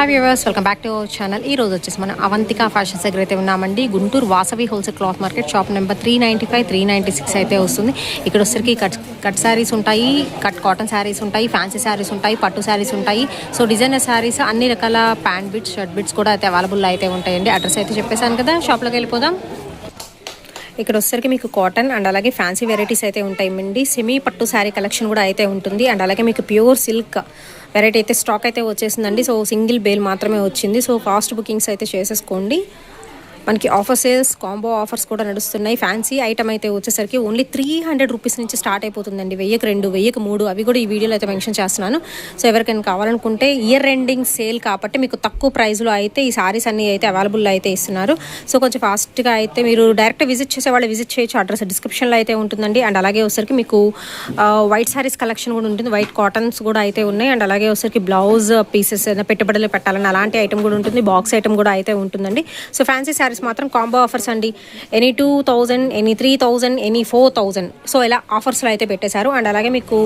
Hi viewers welcome back to our channel ఈ రోజు వచ్చేసి మనం అవంతిక ఫ్యాషన్స్ దగ్గర అయితే ఉన్నామండి. Guntur Vasavi wholesale cloth market shop number three ninety five three ninety six అయితే వస్తుంది. ఇక్కడ వచ్చరికి కట్ కట్ శారీస్ ఉంటాయి కట్ కాటన్ శారీస్ ఉంటాయి ఫ్యాన్సీ శారీస్ ఉంటాయి పట్టు శారీస్ ఉంటాయి. సో డిజైనర్ శారీస్ అన్ని రకాల ప్యాంట్ బిట్స్ షర్ట్ బిట్స్ కూడా అయితే అవైలబుల్ అయితే ఉంటాయండి. అడ్రస్ అయితే చెప్పేశాను కదా. షాప్లోకి వెళ్ళిపోదాం. ఇక్కడ వచ్చేసరికి మీకు కాటన్ అండ్ అలాగే ఫ్యాన్సీ వెరైటీస్ అయితే ఉంటాయండి సెమీ పట్టు శారీ కలెక్షన్ కూడా అయితే ఉంటుంది. అండ్ అలాగే మీకు ప్యూర్ సిల్క్ వెరైటీ అయితే స్టాక్ అయితే వచ్చేసిందండి. సో సింగిల్ బేల్ మాత్రమే వచ్చింది. సో ఫాస్ట్ బుకింగ్స్ అయితే చేసేసుకోండి. మనకి ఆఫర్సెస్ కాంబో ఆఫర్స్ కూడా నడుస్తున్నాయి. ఫ్యాన్సీ ఐటమ్ అయితే వచ్చేసరికి ఓన్లీ త్రీ హండ్రెడ్ రూపీస్ నుంచి స్టార్ట్ అయిపోతుందండి. వెయ్యికి రెండు వెయ్యికి మూడు అవి కూడా ఈ వీడియోలో అయితే మెన్షన్ చేస్తున్నాను. సో ఎవరికైనా కావాలనుకుంటే ఇయర్ ఎండింగ్ సేల్ కాబట్టి మీకు తక్కువ ప్రైస్లో అయితే ఈ సారీస్ అన్ని అయితే అవైలబుల్ అయితే ఇస్తున్నారు. సో కొంచెం ఫాస్ట్గా అయితే మీరు డైరెక్ట్ విజిట్ చేసే వాళ్ళు విజిట్ చేయొచ్చు. అడ్రస్ డిస్క్రిప్షన్లో అయితే ఉంటుందండి. అండ్ అలాగే వచ్చరికి మీకు వైట్ సారీస్ కలెక్షన్ కూడా ఉంటుంది. వైట్ కాటన్స్ కూడా అయితే ఉన్నాయి. అండ్ అలాగే వచ్చరికి బ్లౌజ్ పీసెస్ పెట్టుబడులు పెట్టాలని అలాంటి ఐటమ్ కూడా ఉంటుంది. బాక్స్ ఐటమ్ కూడా అయితే ఉంటుందండి. సో ఫ్యాన్సీ సారీస్ మాత్రం కాంబో ఆఫర్స్ అండి. Any two thousand any three thousand any four thousand. So ఇలా ఆఫర్స్లో అయితే పెట్టేశారు. అండ్ అలాగే మీకు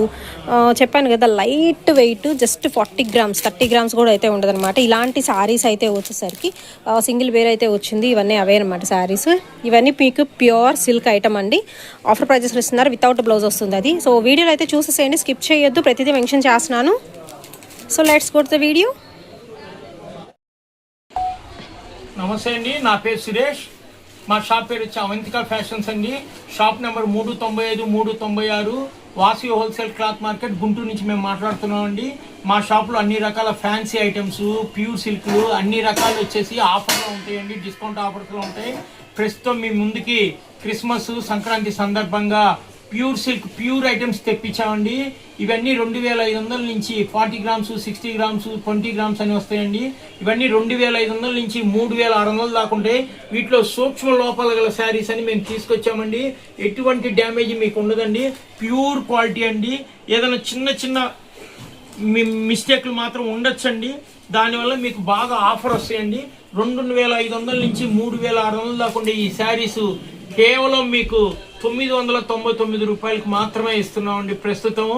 చెప్పాను కదా light weight just forty grams thirty grams కూడా అయితే ఉండదన్నమాట. ఇలాంటి శారీస్ అయితే వచ్చేసరికి సింగిల్ వేర్ అయితే వచ్చింది. ఇవన్నీ అవే అనమాట శారీస్. ఇవన్నీ మీకు ప్యూర్ సిల్క్ ఐటమ్ అండి. ఆఫర్ ప్రైజెస్ ఇస్తున్నారు వితౌట్ బ్లౌజ్ వస్తుంది అది. సో వీడియోలో అయితే చూసేసేయండి స్కిప్ చేయొద్దు ప్రతిదీ మెన్షన్ చేస్తున్నాను. So let's go to the video. నమస్తే అండి నా పేరు సురేష్. మా షాప్ పేరు వచ్చి అవంతిక ఫ్యాషన్స్ అండి. షాప్ నెంబర్ మూడు తొంభై ఐదు మూడు తొంభై ఆరు వాసి హోల్సేల్ క్లాత్ మార్కెట్ గుంటూరు నుంచి మేము మాట్లాడుతున్నాం అండి. మా షాప్లో అన్ని రకాల ఫ్యాన్సీ ఐటమ్స్ ప్యూర్ సిల్క్లు అన్ని రకాలు వచ్చేసి ఆఫర్లో ఉంటాయండి డిస్కౌంట్ ఆఫర్స్లో ఉంటాయి. ప్రస్తుతం మీ ముందుకి క్రిస్మస్ సంక్రాంతి సందర్భంగా ప్యూర్ సిల్క్ ప్యూర్ ఐటమ్స్ తెప్పించామండి. ఇవన్నీ రెండు వేల ఐదు వందల నుంచి forty grams sixty grams twenty grams అని వస్తాయండి. ఇవన్నీ రెండు వేల ఐదు వందల నుంచి మూడు వేల ఆరు వందలు దాకా ఉంటాయి. వీటిలో సూక్ష్మ లోపాలు గల శారీస్ అని మేము తీసుకొచ్చామండి. ఎటువంటి డ్యామేజ్ మీకు ఉండదండి. ప్యూర్ క్వాలిటీ అండి. ఏదైనా చిన్న చిన్న మిస్టేక్లు మాత్రం ఉండొచ్చండి. దానివల్ల మీకు బాగా ఆఫర్ వస్తాయండి. రెండు వేల ఐదు వందల నుంచి మూడు వేల ఆరు వందల దాకా ఉండే ఈ శారీస్ కేవలం మీకు తొమ్మిది వందల తొంభై తొమ్మిది రూపాయలకు మాత్రమే ఇస్తున్నామండి. ప్రస్తుతం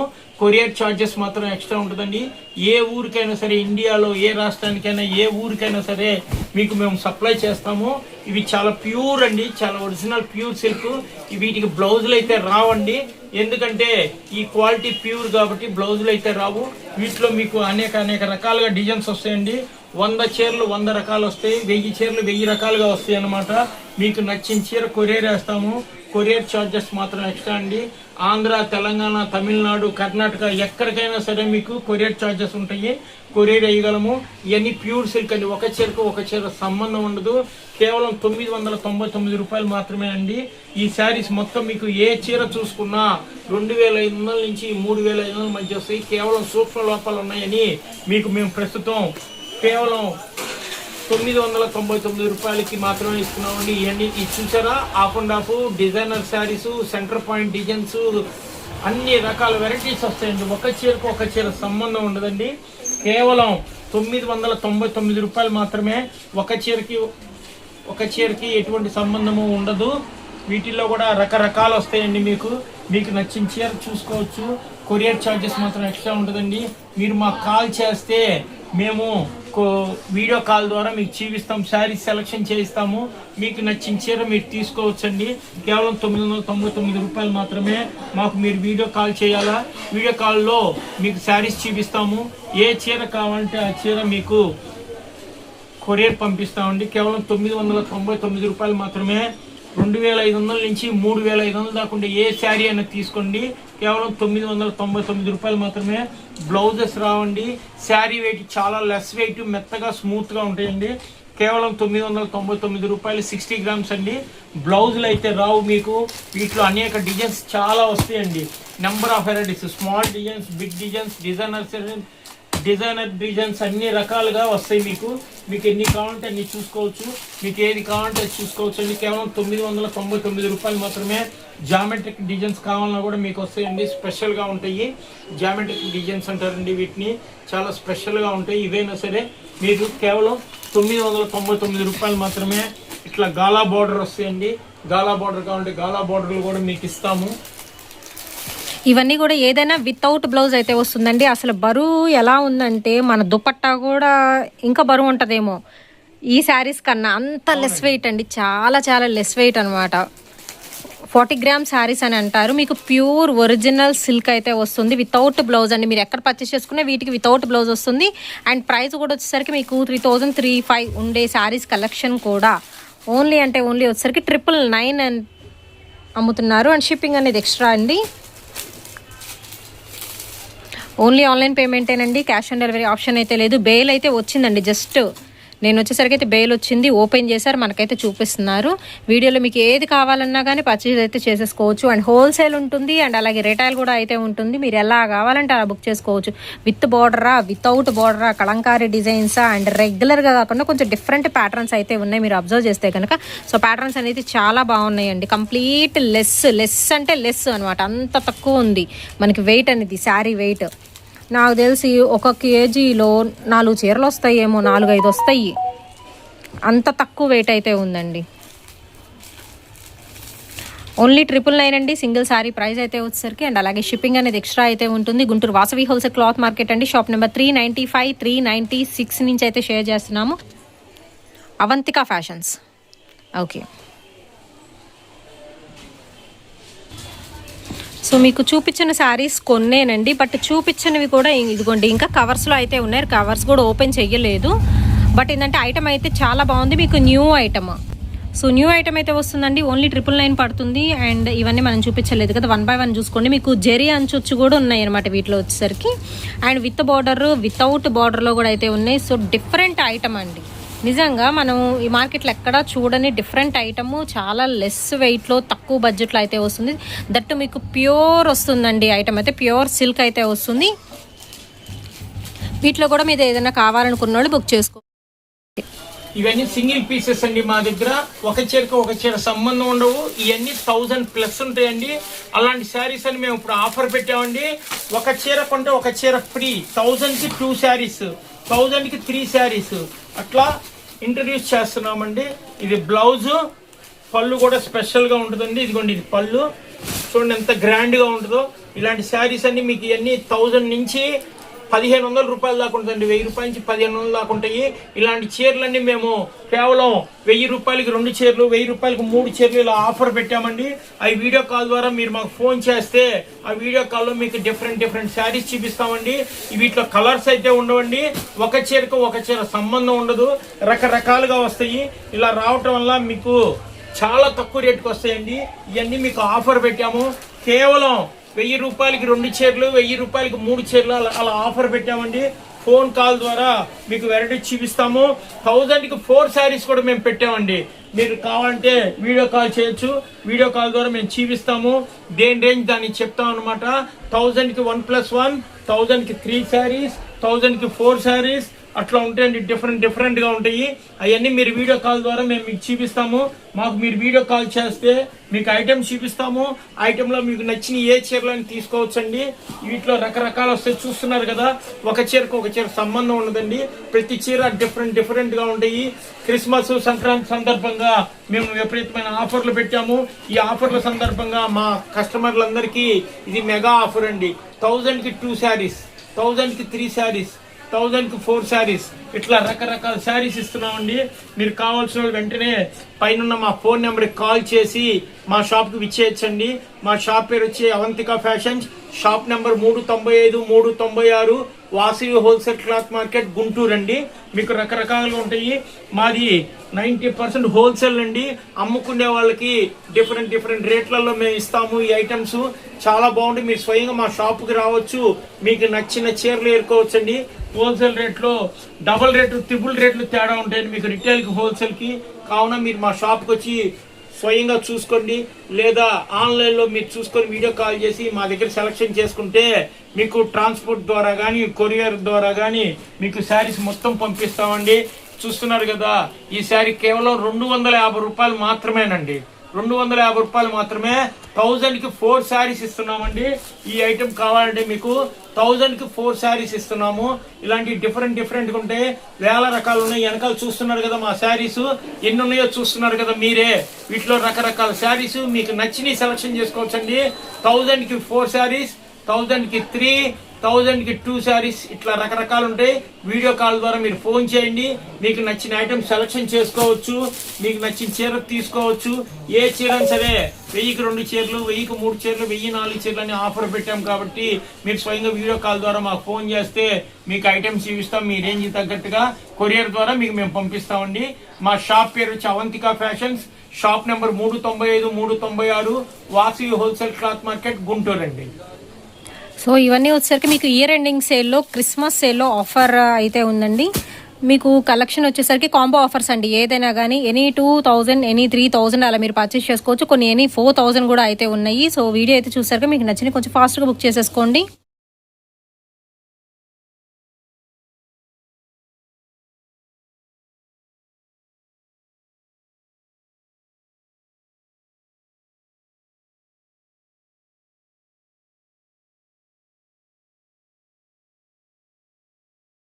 కొరియర్ ఛార్జెస్ మాత్రం ఎక్స్ట్రా ఉంటుందండి. ఏ ఊరికైనా సరే ఇండియాలో ఏ రాష్ట్రానికైనా ఏ ఊరికైనా సరే మీకు మేము సప్లై చేస్తాము. ఇవి చాలా ప్యూర్ అండి. చాలా ఒరిజినల్ ప్యూర్ సిల్క్. వీటికి బ్లౌజులు అయితే రావండి. ఎందుకంటే ఈ క్వాలిటీ ప్యూర్ కాబట్టి బ్లౌజులు అయితే రావు. వీటిలో మీకు అనేక అనేక రకాలుగా డిజైన్స్ వస్తాయండి. వంద చీరలు వంద రకాలు వస్తాయి. వెయ్యి చీరలు వెయ్యి రకాలుగా వస్తాయి అన్నమాట. మీకు నచ్చిన చీర కొరియర్ వేస్తాము. కొరియర్ ఛార్జెస్ మాత్రం ఎక్స్ట్రా అండి. ఆంధ్ర తెలంగాణ తమిళనాడు కర్ణాటక ఎక్కడికైనా సరే మీకు కొరియర్ ఛార్జెస్ ఉంటాయి. కొరియర్ వేయగలము. ఇవన్నీ ప్యూర్ సిల్క్ అండి. ఒక చీరకు ఒక చీర సంబంధం ఉండదు. కేవలం తొమ్మిది వందల తొంభై తొమ్మిది రూపాయలు మాత్రమే అండి. ఈ శారీస్ మొత్తం మీకు ఏ చీర చూసుకున్నా రెండు వేల ఐదు వందల నుంచి మూడు వేల ఐదు వందల మధ్య వస్తాయి. కేవలం సూక్ష్మ లోపాలు ఉన్నాయని మీకు మేము ప్రస్తుతం కేవలం తొమ్మిది వందల తొంభై తొమ్మిది రూపాయలకి మాత్రమే ఇస్తున్నామండి. ఇవన్నీ ఇది చూసారా? Off and off designer saris centre point designs అన్ని రకాల వెరైటీస్ వస్తాయండి. ఒక చీరకు ఒక చీర సంబంధం ఉండదండి. కేవలం తొమ్మిది వందల తొంభై తొమ్మిది రూపాయలు మాత్రమే ఒక చీరకి ఒక చీరకి ఎటువంటి సంబంధము ఉండదు. వీటిల్లో కూడా రకరకాలు వస్తాయండి మీకు. మీకు నచ్చిన చీర చూసుకోవచ్చు. కొరియర్ ఛార్జెస్ మాత్రం ఎక్స్ట్రా ఉంటుందండి. మీరు మాకు కాల్ చేస్తే మేము వీడియో కాల్ ద్వారా మీకు చూపిస్తాం శారీ సెలెక్షన్ చేయిస్తాము. మీకు నచ్చిన చీర మీరు తీసుకోవచ్చండి. కేవలం తొమ్మిది వందల తొంభై తొమ్మిది రూపాయలు మాత్రమే మాకు మీరు వీడియో కాల్ చేయాలా? వీడియో కాల్లో మీకు శారీస్ చూపిస్తాము. ఏ చీర కావాలంటే ఆ చీర మీకు కొరియర్ పంపిస్తామండి. కేవలం తొమ్మిది వందల తొంభై తొమ్మిది రూపాయలు మాత్రమే రెండు వేల ఐదు వందల నుంచి మూడు వేల ఐదు వందల దాకా ఉండే ఏ శారీ అయినా తీసుకోండి. కేవలం తొమ్మిది వందల తొంభై తొమ్మిది రూపాయలు మాత్రమే. బ్లౌజెస్ రావండి. శారీ వెయిట్ చాలా లెస్ వెయిట్ మెత్తగా స్మూత్గా ఉంటాయండి. కేవలం తొమ్మిది వందల తొంభై తొమ్మిది రూపాయలు సిక్స్టీ గ్రామ్స్ అండి. బ్లౌజులు అయితే రావు మీకు. వీటిలో అనేక డిజైన్స్ చాలా వస్తాయండి. Number of varieties small designs big designs designers designer designs అన్ని రకాలుగా వస్తాయి మీకు. మీకు ఎన్ని కావాలంటే అన్ని చూసుకోవచ్చు. మీకు ఏది కావాలంటే అది చూసుకోవచ్చు. అండి కేవలం తొమ్మిది వందల తొంభై తొమ్మిది రూపాయలు మాత్రమే జామెట్రిక్ డిజైన్స్ కావాలన్నా కూడా మీకు వస్తాయండి. స్పెషల్గా ఉంటాయి. జామెట్రిక్ డిజైన్స్ అంటారండి వీటిని. చాలా స్పెషల్గా ఉంటాయి. ఇవైనా సరే మీకు కేవలం తొమ్మిది వందల తొంభై తొమ్మిది రూపాయలు మాత్రమే ఇట్లా గాలా బార్డర్ వస్తాయండి. గాలా బార్డర్ కావాలంటే గాలా బార్డర్లు కూడా మీకు ఇస్తాము. ఇవన్నీ కూడా ఏదైనా వితౌట్ బ్లౌజ్ అయితే వస్తుందండి. అసలు బరువు ఎలా ఉందంటే మన దుపట్టా కూడా ఇంకా బరువు ఉంటుందేమో. ఈ శారీస్ కన్నా అంత లెస్ వెయిట్ అండి. చాలా చాలా లెస్ వెయిట్ అనమాట ఫార్టీ గ్రామ్ శారీస్ అని అంటారు. మీకు ప్యూర్ ఒరిజినల్ సిల్క్ అయితే వస్తుంది. వితౌట్ బ్లౌజ్ అండి. మీరు ఎక్కడ పర్చేస్ చేసుకున్నా వీటికి వితౌట్ బ్లౌజ్ వస్తుంది. అండ్ ప్రైస్ కూడా వచ్చేసరికి మీకు త్రీ థౌజండ్ త్రీ ఫైవ్ ఉండే శారీస్ కలెక్షన్ కూడా ఓన్లీ అంటే ఓన్లీ వచ్చేసరికి ట్రిపుల్ నైన్ అమ్ముతున్నారు. అండ్ షిప్పింగ్ అనేది ఎక్స్ట్రా అండి. ఓన్లీ ఆన్లైన్ పేమెంటేనండి క్యాష్ ఆన్ డెలివరీ ఆప్షన్ అయితే లేదు. బెయిల్ అయితే వచ్చిందండి జస్ట్ నేను వచ్చేసరికి అయితే బెయిల్ వచ్చింది ఓపెన్ చేశారు మనకైతే చూపిస్తున్నారు. వీడియోలో మీకు ఏది కావాలన్నా కానీ పర్చేజ్ అయితే చేసేసుకోవచ్చు. అండ్ హోల్సేల్ ఉంటుంది అండ్ అలాగే రిటైల్ కూడా అయితే ఉంటుంది. మీరు ఎలా కావాలంటే అలా బుక్ చేసుకోవచ్చు. విత్ బార్డరా వితౌట్ బార్డరా కలంకారీ డిజైన్సా అండ్ రెగ్యులర్గా కాకుండా కొంచెం డిఫరెంట్ ప్యాటర్న్స్ అయితే ఉన్నాయి మీరు అబ్జర్వ్ చేస్తే కనుక. సో ప్యాటర్న్స్ అనేది చాలా బాగున్నాయండి. కంప్లీట్ లెస్ లెస్ అంటే లెస్ అనమాట అంత తక్కువ ఉంది. మనకి వెయిట్ అనేది శారీ వెయిట్ నాకు తెలిసి ఒక కేజీలో నాలుగు చీరలు వస్తాయేమో నాలుగు ఐదు వస్తాయి. అంత తక్కువ వెయిట్ అయితే ఉందండి. ఓన్లీ ట్రిపుల్ నైన్ అండి సింగిల్ శారీ ప్రైస్ అయితే వచ్చేసరికి. అండ్ అలాగే షిప్పింగ్ అనేది ఎక్స్ట్రా అయితే ఉంటుంది. Guntur Vasavi wholesale cloth market అండి. Shop number three ninety five three ninety six నుంచి అయితే షేర్ చేస్తున్నాము. అవంతిక ఫ్యాషన్స్ ఓకే సో మీకు చూపించిన శారీస్ కొన్నేనండి బట్ చూపించినవి కూడా ఇదిగోండి ఇంకా కవర్స్లో అయితే ఉన్నాయి. కవర్స్ కూడా ఓపెన్ చేయలేదు బట్ ఏంటంటే ఐటమ్ అయితే చాలా బాగుంది. మీకు new item. So new item అయితే వస్తుందండి. ఓన్లీ ట్రిపుల్ నైన్ పడుతుంది. అండ్ ఇవన్నీ మనం చూపించలేదు కదా. వన్ బై వన్ చూసుకోండి. మీకు జెరీ అంచొచ్చు కూడా ఉన్నాయి అనమాట వీటిలో వచ్చేసరికి. అండ్ విత్ బార్డర్ వితౌట్ బార్డర్లో కూడా అయితే ఉన్నాయి. సో డిఫరెంట్ ఐటమ్ అండి. నిజంగా మనం ఈ మార్కెట్లో ఎక్కడా చూడని డిఫరెంట్ ఐటము చాలా లెస్ వెయిట్లో తక్కువ బడ్జెట్లో అయితే వస్తుంది. దట్ మీకు ప్యూర్ వస్తుందండి ఐటమ్ అయితే. ప్యూర్ సిల్క్ అయితే వస్తుంది. వీటిలో కూడా మీరు ఏదైనా కావాలనుకున్న వాళ్ళు బుక్ చేసుకో. ఇవన్నీ సింగిల్ పీసెస్ అండి మా దగ్గర. ఒక చీరకు ఒక చీర సంబంధం ఉండవు. ఇవన్నీ థౌజండ్ ప్లస్ ఉంటాయండి. అలాంటి శారీస్ అని మేము ఇప్పుడు ఆఫర్ పెట్టామండి. ఒక చీర కొంటే ఒక చీర ఫ్రీ థౌజండ్కి టూ శారీస్ థౌజండ్కి త్రీ శారీస్. అట్లా ఇంట్రడ్యూస్ చేస్తున్నామండి. ఇది బ్లౌజు పళ్ళు కూడా స్పెషల్గా ఉంటుందండి. ఇదిగోండి ఇది పళ్ళు. చూడండి ఎంత గ్రాండ్గా ఉంటుందో. ఇలాంటి శారీస్ అన్ని మీకు ఇవన్నీ థౌజండ్ నుంచి పదిహేను వందల రూపాయలు దాకా ఉంటుందండి. వెయ్యి రూపాయల నుంచి పదిహేను వందలు దాకా ఉంటాయి. ఇలాంటి చీరలన్నీ మేము కేవలం వెయ్యి రూపాయలకి రెండు చీరలు వెయ్యి రూపాయలకి మూడు చీరలు ఇలా ఆఫర్ పెట్టామండి. అవి వీడియో కాల్ ద్వారా మీరు మాకు ఫోన్ చేస్తే ఆ వీడియో కాల్లో మీకు డిఫరెంట్ డిఫరెంట్ శారీస్ చూపిస్తామండి. వీటిలో కలర్స్ అయితే ఉండవండి. ఒక చీరకు ఒక చీర సంబంధం ఉండదు. రకరకాలుగా వస్తాయి. ఇలా రావటం వల్ల మీకు చాలా తక్కువ రేటుకి వస్తాయండి. ఇవన్నీ మీకు ఆఫర్ పెట్టాము. కేవలం వెయ్యి రూపాయలకి రెండు చీరలు వెయ్యి రూపాయలకి మూడు చీరలు అలా అలా ఆఫర్ పెట్టామండి. ఫోన్ కాల్ ద్వారా మీకు వెరైటీ చూపిస్తాము. థౌజండ్కి ఫోర్ శారీస్ కూడా మేము పెట్టామండి. మీరు కావాలంటే వీడియో కాల్ చేయొచ్చు. వీడియో కాల్ ద్వారా మేము చూపిస్తాము. దేని రేంజ్ దాన్ని చెప్తాం అనమాట థౌజండ్కి వన్ ప్లస్ వన్ థౌజండ్కి త్రీ శారీస్ థౌజండ్కి ఫోర్ శారీస్ అట్లా ఉంటాయండి డిఫరెంట్ డిఫరెంట్గా ఉంటాయి. అవన్నీ మీరు వీడియో కాల్ ద్వారా మేము మీకు చూపిస్తాము. మాకు మీరు వీడియో కాల్ చేస్తే మీకు ఐటెం చూపిస్తాము. ఐటమ్లో మీకు నచ్చిన ఏ చీరలను తీసుకోవచ్చండి. వీటిలో రకరకాలు వస్తాయి. చూస్తున్నారు కదా ఒక చీరకు ఒక చీర సంబంధం ఉండదండి. ప్రతి చీర డిఫరెంట్ డిఫరెంట్గా ఉంటాయి. క్రిస్మస్ సంక్రాంతి సందర్భంగా మేము విపరీతమైన ఆఫర్లు పెట్టాము. ఈ ఆఫర్ల సందర్భంగా మా కస్టమర్లందరికీ ఇది మెగా ఆఫర్ అండి. థౌజండ్కి టూ శారీస్ థౌజండ్కి త్రీ శారీస్ థౌజండ్కి ఫోర్ శారీస్. ఇట్లా రకరకాల శారీస్ ఇస్తున్నామండి. మీరు కావాల్సిన వాళ్ళు వెంటనే పైన మా ఫోన్ నెంబర్కి కాల్ చేసి మా షాప్కి విచ్చేయచ్చండి. మా షాప్ పేరు వచ్చి అవంతిక ఫ్యాషన్స్. షాప్ నెంబర్ మూడు తొంభై ఐదు మూడు తొంభై ఆరు. Vasavi wholesale cloth market Guntur అండి. మీకు రకరకాలుగా ఉంటాయి. మాది నైంటీ పర్సెంట్ హోల్సేల్ అండి. అమ్ముకునే వాళ్ళకి డిఫరెంట్ డిఫరెంట్ రేట్లలో మేము ఇస్తాము ఈ ఐటమ్స్. చాలా బాగుంటాయి. మీరు స్వయంగా మా షాప్కి రావచ్చు. మీకు నచ్చిన చీరలు ఏరుకోవచ్చండి. హోల్సేల్ రేట్లో డబుల్ రేటు త్రిబుల్ రేట్లు తేడా ఉంటాయండి మీకు రిటైల్కి హోల్సేల్కి. కావున మీరు మా షాప్కి వచ్చి స్వయంగా చూసుకోండి. లేదా ఆన్లైన్లో మీరు చూసుకొని వీడియో కాల్ చేసి మా దగ్గర సెలెక్షన్ చేసుకుంటే మీకు ట్రాన్స్పోర్ట్ ద్వారా కానీ కొరియర్ ద్వారా కానీ మీకు శారీస్ మొత్తం పంపిస్తామండి. చూస్తున్నారు కదా ఈ శారీ కేవలం రెండు వందల యాభై రూపాయలు మాత్రమేనండి. రెండు వందల యాభై రూపాయలు మాత్రమే థౌజండ్కి ఫోర్ శారీస్ ఇస్తున్నామండి. ఈ ఐటెం కావాలంటే మీకు థౌజండ్కి ఫోర్ శారీస్ ఇస్తున్నాము. ఇలాంటి డిఫరెంట్ డిఫరెంట్ ఉంటాయి వేల రకాలు ఉన్నాయి. వెనకాల చూస్తున్నారు కదా మా శారీస్. ఎన్ని ఉన్నాయో చూస్తున్నారు కదా మీరే. వీటిలో రకరకాల శారీస్ మీకు నచ్చినవి సెలెక్షన్ చేసుకోవచ్చండి. థౌజండ్కి ఫోర్ శారీస్ థౌజండ్కి త్రీ థౌజండ్కి టూ శారీస్ ఇట్లా రకరకాలు ఉంటాయి వీడియో కాల్ ద్వారా మీరు ఫోన్ చేయండి. మీకు నచ్చిన ఐటమ్ సెలెక్షన్ చేసుకోవచ్చు. మీకు నచ్చిన చీర తీసుకోవచ్చు. ఏ చీర సరే వెయ్యికి రెండు చీరలు వెయ్యికి మూడు చీరలు వెయ్యి నాలుగు చీరలు అని ఆఫర్ పెట్టాం కాబట్టి మీరు స్వయంగా వీడియో కాల్ ద్వారా మాకు ఫోన్ చేస్తే మీకు ఐటమ్స్ చూపిస్తాం. మీ రేంజ్ తగ్గట్టుగా కొరియర్ ద్వారా మీకు మేము పంపిస్తామండి. మా షాప్ పేరు వచ్చి అవంతిక ఫ్యాషన్స్. షాప్ నెంబర్ మూడు తొంభై ఐదు మూడు తొంభై ఆరు వాసి హోల్సేల్ క్లాత్ మార్కెట్ గుంటూరు అండి సో ఇవన్నీ వచ్చేసరికి మీకు ఇయర్ ఎండింగ్ సేల్లో క్రిస్మస్ సేల్లో ఆఫర్ అయితే ఉందండి. మీకు కలెక్షన్ వచ్చేసరికి కాంబో ఆఫర్స్ అండి. ఏదైనా కానీ any two thousand any three thousand అలా మీరు పర్చేస్ చేసుకోవచ్చు. కొన్ని ఎనీ ఫోర్ థౌజండ్ కూడా అయితే ఉన్నాయి. సో వీడియో అయితే చూసాక మీకు నచ్చిన కొంచెం ఫాస్ట్గా బుక్ చేసేసుకోండి.